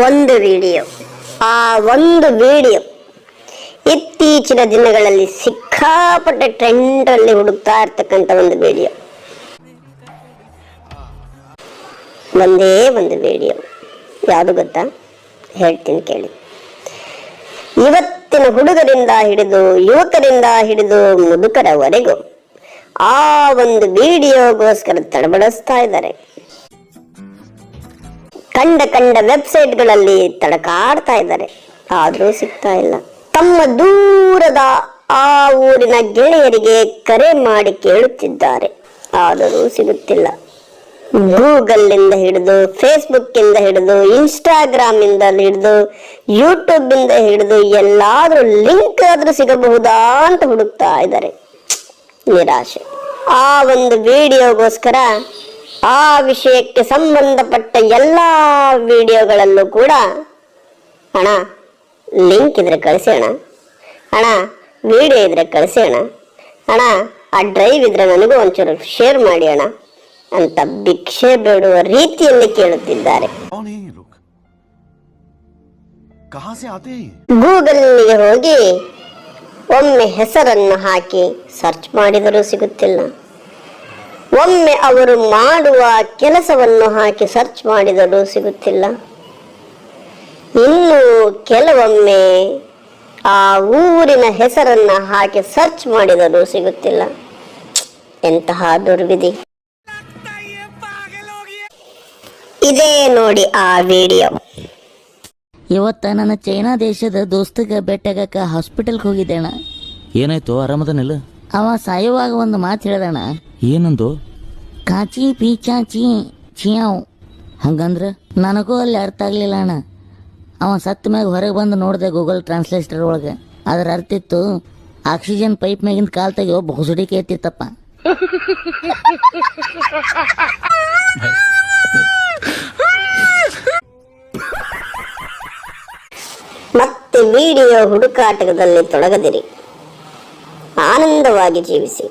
ಒಂದು ವಿಡಿಯೋ. ಆ ಒಂದು ವಿಡಿಯೋ ಇತ್ತೀಚಿನ ದಿನಗಳಲ್ಲಿ ಸಿಕ್ಕಾಪಟ್ಟೆ ಟ್ರೆಂಡಲ್ಲಿ ಹುಡುಕ್ತಾ ಇರ್ತಕ್ಕಂಥ ಒಂದು ವಿಡಿಯೋ. ಒಂದೇ ಒಂದು ವಿಡಿಯೋ. ಯಾವುದು ಗೊತ್ತಾ? ಹೇಳ್ತೀನಿ ಕೇಳಿ. ಇವತ್ತಿನ ಹುಡುಗರಿಂದ ಹಿಡಿದು ಯುವಕರಿಂದ ಹಿಡಿದು ಮುದುಕರವರೆಗೂ ಆ ಒಂದು ವಿಡಿಯೋಗೋಸ್ಕರ ತಡಬಡಿಸ್ತಾ ಇದ್ದಾರೆ. ಕಂಡ ಕಂಡ ವೆಬ್ಸೈಟ್ಗಳಲ್ಲಿ ತಡಕಾಡ್ತಾ ಇದ್ದಾರೆ. ಆದರೂ ಸಿಗ್ತಾ ಇಲ್ಲ. ತಮ್ಮ ದೂರದ ಆ ಊರಿನ ಗೆಳೆಯರಿಗೆ ಕರೆ ಮಾಡಿ ಕೇಳುತ್ತಿದ್ದಾರೆ. ಆದರೂ ಸಿಗುತ್ತಿಲ್ಲ. ಗೂಗಲ್ ಇಂದ ಹಿಡಿದು ಫೇಸ್ಬುಕ್ ಇಂದ ಹಿಡಿದು ಇನ್ಸ್ಟಾಗ್ರಾಮ್ ಇಂದ ಹಿಡಿದು ಯೂಟ್ಯೂಬ್ ಇಂದ ಹಿಡಿದು ಎಲ್ಲಾದ್ರೂ ಲಿಂಕ್ ಆದ್ರೂ ಸಿಗಬಹುದಾ ಅಂತ ಹುಡುಕ್ತಾ ಇದ್ದಾರೆ. ನಿರಾಶೆ. ಆ ಒಂದು ವಿಡಿಯೋಗೋಸ್ಕರ ಆ ವಿಷಯಕ್ಕೆ ಸಂಬಂಧಪಟ್ಟ ಎಲ್ಲ ವಿಡಿಯೋಗಳಲ್ಲೂ ಕೂಡ ಹಣ ಲಿಂಕ್ ಇದ್ರೆ ಕಳಿಸೋಣ ಅಣ್ಣ. ಹಣ ವಿಡಿಯೋ ಇದ್ರೆ ಕಳಿಸಿ ಅಣ್ಣ. ಹಣ ಆ ಡ್ರೈವ್ ಇದ್ರೆ ನನಗೂ ಒಂಚೂರು ಶೇರ್ ಮಾಡಿ ಅಣ್ಣ ಅಂತ ಭಿಕ್ಷೆ ಬೇಡುವ ರೀತಿಯಲ್ಲಿ ಕೇಳುತ್ತಿದ್ದಾರೆ. ಗೂಗಲ್ಗೆ ಹೋಗಿ ಒಮ್ಮೆ ಹೆಸರನ್ನು ಹಾಕಿ ಸರ್ಚ್ ಮಾಡಿದರೂ ಸಿಗುತ್ತಿಲ್ಲ. ಒಮ್ಮೆ ಅವರು ಮಾಡುವ ಕೆಲಸವನ್ನು ಹಾಕಿ ಸರ್ಚ್ ಮಾಡಿದರೂ ಸಿಗುತ್ತಿಲ್ಲ. ಇನ್ನು ಕೆಲವೊಮ್ಮೆ ಆ ಊರಿನ ಹೆಸರನ್ನ ಹಾಕಿ ಸರ್ಚ್ ಮಾಡಿದರೂ ಸಿಗುತ್ತಿಲ್ಲ. ಎಂತಹ ದುರ್ವಿಧಿ. ಇದೇ ನೋಡಿ ಆ ವಿಡಿಯೋ ಇವತ್ತ ನನ್ನ ಚೈನಾ ದೇಶದ ದೋಸ್ತಗ ಬೆಟ್ಟಗಕ್ಕ ಹಾಸ್ಪಿಟಲ್ಗೆ ಹೋಗಿದ್ದೆಣ. ಏನಾಯ್ತು? ಆರಾಮದನಿಲ್ಲ? ಅವ ಸಾಯುವಾಗ ಒಂದು ಮಾತು ಹೇಳ್ದಣ ಏನಂದು? ಕಾಚಿ ಪೀಚಾ ಚೀ ಚಿಯಾವ್. ಹಂಗಂದ್ರ ನನಗೂ ಅಲ್ಲಿ ಅರ್ಥ ಆಗ್ಲಿಲ್ಲ ಅಣ್ಣ. ಅವ ಸತ್ತ ಮ್ಯಾಗ ಹೊರಗೆ ಬಂದು ನೋಡಿದೆ ಗೂಗಲ್ ಟ್ರಾನ್ಸ್ಲೇಟರ್ ಒಳಗೆ. ಅದ್ರ ಅರ್ಥ ಇತ್ತು ಆಕ್ಸಿಜನ್ ಪೈಪ್ ಮ್ಯಾಗಿನ ಕಾಲ್ ಒಬ್ಬ ಹೊಸಡಿಕೆ ಎತ್ತಿತ್ತಪ್ಪ ಮತ್ತೆ ವಿಡಿಯೋ ಹುಡುಕಾಟದಲ್ಲಿ ತೊಡಗದಿರಿ. ಆನಂದವಾಗಿ ಜೀವಿಸಿ.